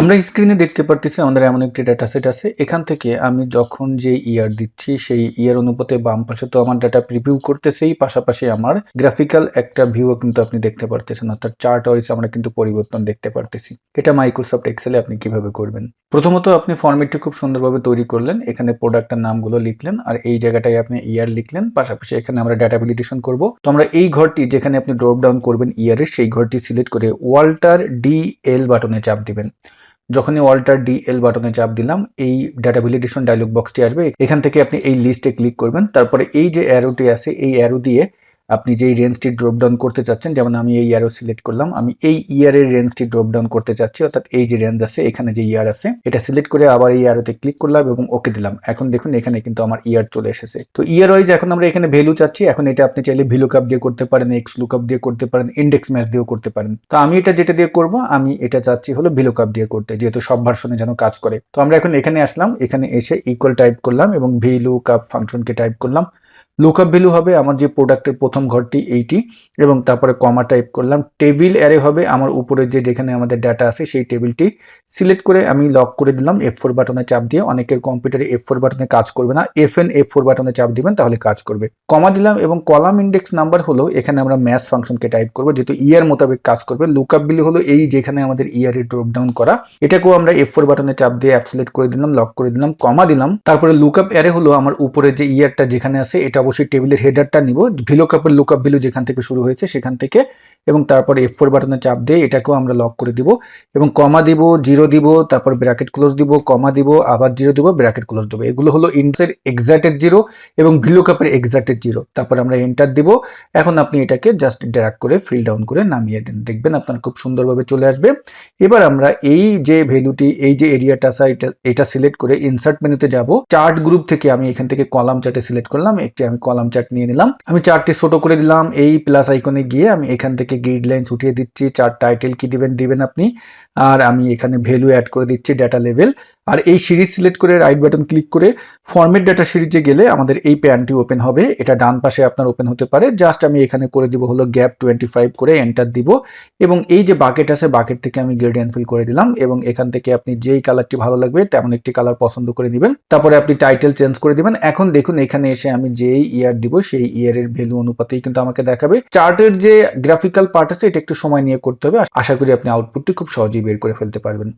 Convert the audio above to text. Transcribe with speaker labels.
Speaker 1: আমরা স্ক্রিনে দেখতে পারতেছি আমাদের এমন একটি ডাটা সেট আছে। এখান থেকে আমি যখন যে ইয়ার দিচ্ছি, সেই ইয়ার অনুপাতে বাম পাশে তো আমার ডাটা প্রিভিউ করতেছেই, পাশাপাশি আমার গ্রাফিক্যাল একটা ভিউও কিন্তু আপনি দেখতে পারতেছেন। অর্থাৎ চার্ট ওয়াইজ আমরা কিন্তু পরিবর্তন দেখতে পারতেছি। এটা মাইক্রোসফট এক্সেলে আপনি কীভাবে করবেন? প্রথমত আপনি ফরম্যাটটি খুব সুন্দরভাবে তৈরি করলেন। এখানে প্রোডাক্টের নামগুলো লিখলেন আর এই জায়গাটায় আপনি ইয়ার লিখলেন। পাশাপাশি এখানে আমরা ডাটা ভ্যালিডেশন করব। তো আমরা এই ঘরটি যেখানে আপনি ড্রপ ডাউন করবেন ইয়ারের সেই ঘরটি সিলেক্ট করে ওয়াল্টার ডি এল বাটনে চাপ দিবেন। যখনই অল্টার ডি এল বাটনে চাপ দিলাম, এই ডাটা ভ্যালিডেশন ডায়লগ বক্সটি আসবে। এখান থেকে আপনি এই লিস্টে ক্লিক করবেন। তারপরে এই যে অ্যারোটি আছে, এই অ্যারো দিয়ে আপনি যেই রেঞ্জটি ড্রপ ডাউন করতে চাচ্ছেন, যেমন আমি এই ইয়ারও সিলেক্ট করলাম, আমি এই ইয়ারের রেঞ্জটি ড্রপ ডাউন করতে চাচ্ছি, অর্থাৎ এই যে রেঞ্জ আছে, এখানে যে ইয়ার আছে, এটা সিলেক্ট করে আবার এই ইয়ারোতে ক্লিক করলাম এবং ওকে দিলাম। এখন দেখুন, এখানে কিন্তু আমার ইয়ার চলে এসেছে। তো ইয়ার ওয়াইজ এখন আমরা এখানে ভ্যালু চাচ্ছি, এখন এটা আপনি চাইলে ভিলু কাপ দিয়ে করতে পারেন এক্স লুকআপ দিয়ে করতে পারেন ইন্ডেক্স ম্যাচ দিয়েও করতে পারেন। তো আমি এটা যেটা দিয়ে করব, আমি এটা চাচ্ছি হলো ভিলু কাপ দিয়ে করতে, যেহেতু সব ভার্সনে যেন কাজ করে। তো আমরা এখন এখানে আসলাম, এখানে এসে ইকুয়াল টাইপ করলাম এবং ভিলু কাপ ফাংশনকে টাইপ করলাম। লুকআপ ভ্যালু হবে আমার যে প্রোডাক্টের প্রথম ঘরটি এইটি, এবং তারপরে কমা টাইপ করলাম। টেবিল অ্যারে হবে আমার উপরে যে যেখানে আমাদের ডাটা আছে সেই টেবিলটি সিলেক্ট করে আমি লক করে দিলাম এফ ফোর বাটনে চাপ দিয়ে। অনেকের কম্পিউটারে এফ ফোর বাটনে কাজ করবে না। এফ এন এফ ফোর বাটনে চাপ দিবেন, তাহলে কাজ করবে। কমা দিলাম এবং কলাম ইন্ডেক্স নাম্বার হলো, এখানে আমরা ম্যাথ ফাংশনকে টাইপ করব, যেহেতু ইয়ার মোতাবেক কাজ করবে। লুকআপ ভ্যালু হলো এই যেখানে আমাদের ইয়ারের ড্রপ ডাউন করা। এটাকেও আমরা এফ ফোর বাটনে চাপ দিয়ে অ্যাপসুলেট করে দিলাম লক করে দিলাম কমা দিলাম। তারপরে লুকআপ অ্যারে হলো আমার উপরে যে ইয়ারটা যেখানে আছে, এটা অবশ্যই টেবিলের হেডারটা নিব। ভিলোকাপের লুকআপ ভ্যালু যেখান থেকে শুরু হয়েছে সেখান থেকে এবং তারপরে এফ ফোর বাটনে চাপ দিয়ে এটাকেও আমরা লক করে দিব। এবং কমা দিব জিরো দিব, তারপর ব্র্যাকেট ক্লোজ দিব কমা দিব, আবার জিরো দিব ব্র্যাকেট ক্লোজ দেবো। এগুলো হলো ইন্ডের এক্সাক্টেড জিরো এবং ভিলোকাপের এক্সাক্টেড জিরো তারপর আমরা এন্টার দিব। এখন আপনি এটাকে জাস্ট ড্র্যাগ করে ফিল ডাউন করে নামিয়ে দেন। দেখবেন আপনার খুব সুন্দরভাবে চলে আসবে। এবার আমরা এই যে ভ্যালুটি এই যে এরিয়াটা এটা এটা সিলেক্ট করে ইনসার্ট মেনুতে যাব। চার্ট গ্রুপ থেকে আমি এখান থেকে কলাম চার্টে সিলেক্ট করলাম। একটি আমি কলাম চার্ট নিয়ে নিলাম। আমি চার্টটি ছোট করে দিলাম, এই প্লাস আইকনে গিয়ে আমি এখান থেকে গ্রিড লাইন্স উঠিয়ে দিচ্ছি, চার্ট টাইটেল কি দিবেন দিবেন আপনি। আর আমি এখানে ভ্যালু অ্যাড করে দিচ্ছি ডাটা লেভেল আর এই সিরিজ সিলেক্ট করে রাইট বাটন ক্লিক করে ফরম্যাট ডাটা সিরিজে গেলে আমাদের এই প্যানটি ওপেন হবে। এটা ডান পাশে আপনার ওপেন হতে পারে। জাস্ট আমি এখানে করে দিব হলো গ্যাপ টোয়েন্টি ফাইভ করে এন্টার দিব। এবং এই যে বাকেট আছে বাকেট থেকে আমি গ্রেডিয়েন্ট ফিল করে দিলাম। এবং এখান থেকে আপনি যেই কালারটি ভালো লাগবে, তেমন একটি কালার পছন্দ করে নেবেন তারপরে আপনি টাইটেল চেঞ্জ করে দিবেন। এখন দেখুন এখানে এসে আমি যেই ইয়ার দিব, সেই ইয়ারের ভ্যালু অনুপাতেই কিন্তু আমাকে দেখাবে। চার্টের যে গ্রাফিক্যাল পার্ট আছে, এটা একটু সময় নিয়ে করতে হবে। আশা করি আপনি আউটপুটটি খুব সহজেই বের করে ফেলতে পারবেন।